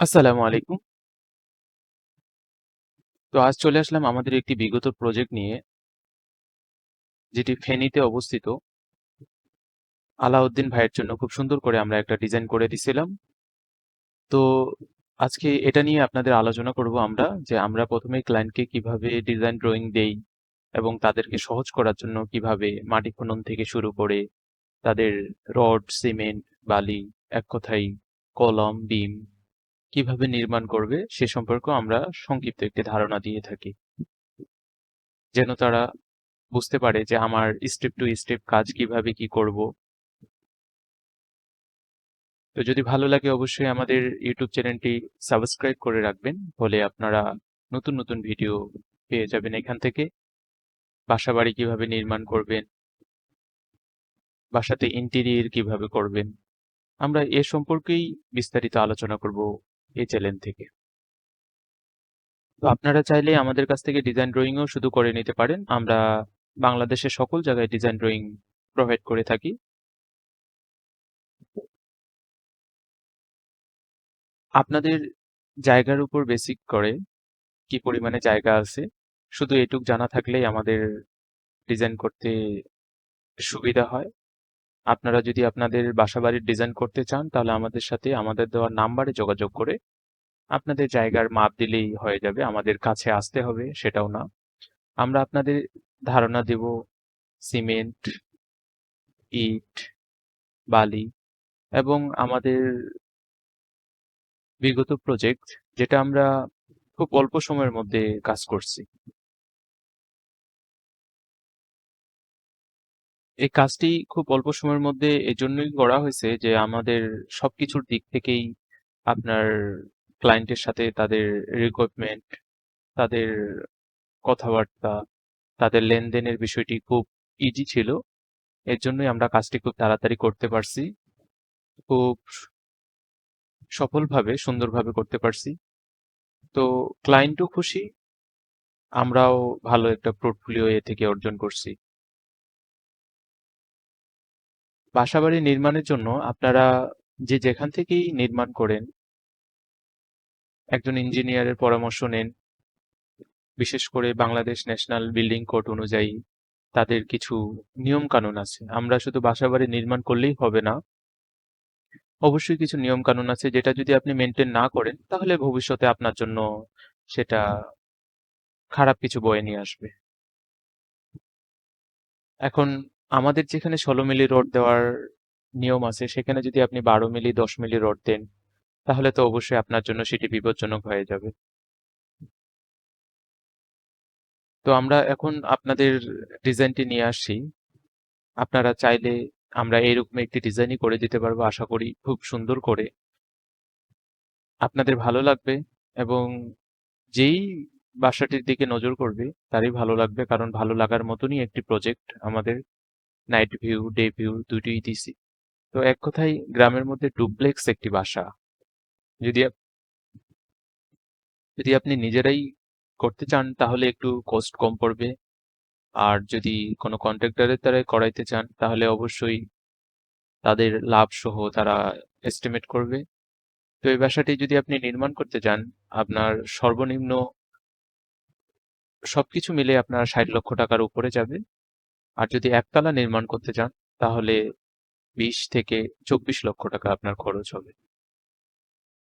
আসসালামু আলাইকুম। তো আজ চলে আসলাম আমাদের একটি বিগত প্রজেক্ট নিয়ে। যেটি ফেনীতে অবস্থিত। আলাউদ্দিন ভাইয়ের জন্য খুব সুন্দর করে আমরা একটা ডিজাইন করে দিছিলাম। তো আজকে এটা নিয়ে আপনাদের আলোচনা করব আমরা যে আমরা ১ম এই ক্লায়েন্টকে কীভাবে ডিজাইন ড্রয়িং দেই এবং তাদেরকে সহজ করার জন্য কীভাবে মাটি খনন থেকে শুরু করে তাদের রড, সিমেন্ট, বালি, এক কথায় কলম, বিম কীভাবে নির্মাণ করবে সে সম্পর্কেও আমরা সংক্ষিপ্ত একটি ধারণা দিয়ে থাকি। যেন তারা বুঝতে পারে যে আমার স্টেপ টু স্টেপ কাজ কীভাবে কি করব। তো যদি ভালো লাগে অবশ্যই আমাদের ইউটিউব চ্যানেলটি সাবস্ক্রাইব করে রাখবেন। ফলে আপনারা নতুন, নতুন ভিডিও পেয়ে যাবেন এখান থেকে। বাসাবাড়ি কীভাবে নির্মাণ করবেন। বাসাতে ইন্টেরিয়র কীভাবে করবেন। আমরা এ সম্পর্কেই বিস্তারিত আলোচনা করব এই চ্যানেল থেকে। তো আপনারা চাইলে আমাদের কাছ থেকে ডিজাইন ড্রইং ও শুধু করে নিতে পারেন। আমরা বাংলাদেশের সকল জায়গায় ডিজাইন ড্রয়িং প্রোভাইড করে থাকি। আপনাদের জায়গার উপর বেসিক করে কি পরিমাণে জায়গা আছে, শুধু এটুক জানা থাকলেই আমাদের ডিজাইন করতে সুবিধা হয়। আপনারা যদি আপনাদের বাসাবাড়ির ডিজাইন করতে চান, তাহলে আমাদের সাথে আমাদের দেওয়া নাম্বারে যোগাযোগ করে আপনাদের জায়গার মাপ দিলেই হয়ে যাবে। আমাদের কাছে আসতে হবে সেটাও না। আমরা আপনাদের ধারণা দেব সিমেন্ট, ইট, বালি এবং আমাদের বিগত প্রজেক্ট যেটা আমরা খুব অল্প সময়ের মধ্যে কাজ করছি। এই কাজটি খুব অল্প সময়ের মধ্যে এজন্যই করা হয়েছে যে আমাদের সবকিছুর দিক থেকেই আপনার ক্লায়েন্টের সাথে তাদের রিক্রুটমেন্ট, তাদের কথাবার্তা, তাদের লেনদেনের বিষয়টি খুব ইজি ছিল। এর জন্যই আমরা কাজটি খুব তাড়াতাড়ি করতে পারছি। খুব সফলভাবে সুন্দরভাবে করতে পারছি। তো ক্লায়েন্টও খুশি। আমরাও ভালো একটা পোর্টফোলিও এ থেকে অর্জন করছি। বাসাবাড়ি নির্মাণের জন্য আপনারা যে যেখান থেকেই নির্মাণ করেন একজন ইঞ্জিনিয়ারের পরামর্শ নেন। বিশেষ করে বাংলাদেশ ন্যাশনাল বিল্ডিং কোড অনুযায়ী তাদের কিছু নিয়ম-কানুন আছে। আমরা শুধু বাসাবাড়ি নির্মাণ করলেই হবে না। অবশ্যই কিছু নিয়ম-কানুন আছে যেটা যদি আপনি মেইনটেইন না করেন, তাহলে ভবিষ্যতে আপনার জন্য সেটা খারাপ কিছু বয়ে নিয়ে আসবে। এখন আমাদের যেখানে ১৬ মিলি রড দেওয়ার নিয়ম আছে, সেখানে যদি আপনি ১২ মিলি ১০ মিলি রড দেন তাহলে তো অবশ্যই আপনার জন্য সেটি বিপজ্জনক হয়ে যাবে। তো আমরা এখন আপনাদের ডিজাইনটি নিয়ে আসছি। আপনারা চাইলে আমরা এরকম একটি ডিজাইনই করে দিতে পারব আশা করি খুব সুন্দর করে। আপনাদের ভালো লাগবে এবং যেই বাসাটির দিকে নজর করবে তারই ভালো লাগবে কারণ ভালো লাগার মতনই একটি প্রজেক্ট আমাদের নাইট ভিউ, ডে ভিউ দুটোই দিছি। তো এক কথায় গ্রামের মধ্যে ডুপ্লেক্স একটি বাসা। যদি যদি আপনি নিজেরাই করতে চান, তাহলে একটু কস্ট কম পড়বে। আর যদি কোনো কন্ট্রাক্টরের দ্বারাই করাইতে চান, তাহলে অবশ্যই তাদের লাভ সহ তারা এস্টিমেট করবে। তো এই বাসাটি যদি আপনি নির্মাণ করতে চান, আপনার সর্বনিম্ন সবকিছু মিলে আপনার ৬০ লক্ষ টাকার উপরে যাবে। আর যদি একতলা নির্মাণ করতে চান, তাহলে ২০ থেকে ২৪ লক্ষ টাকা আপনার খরচ হবে।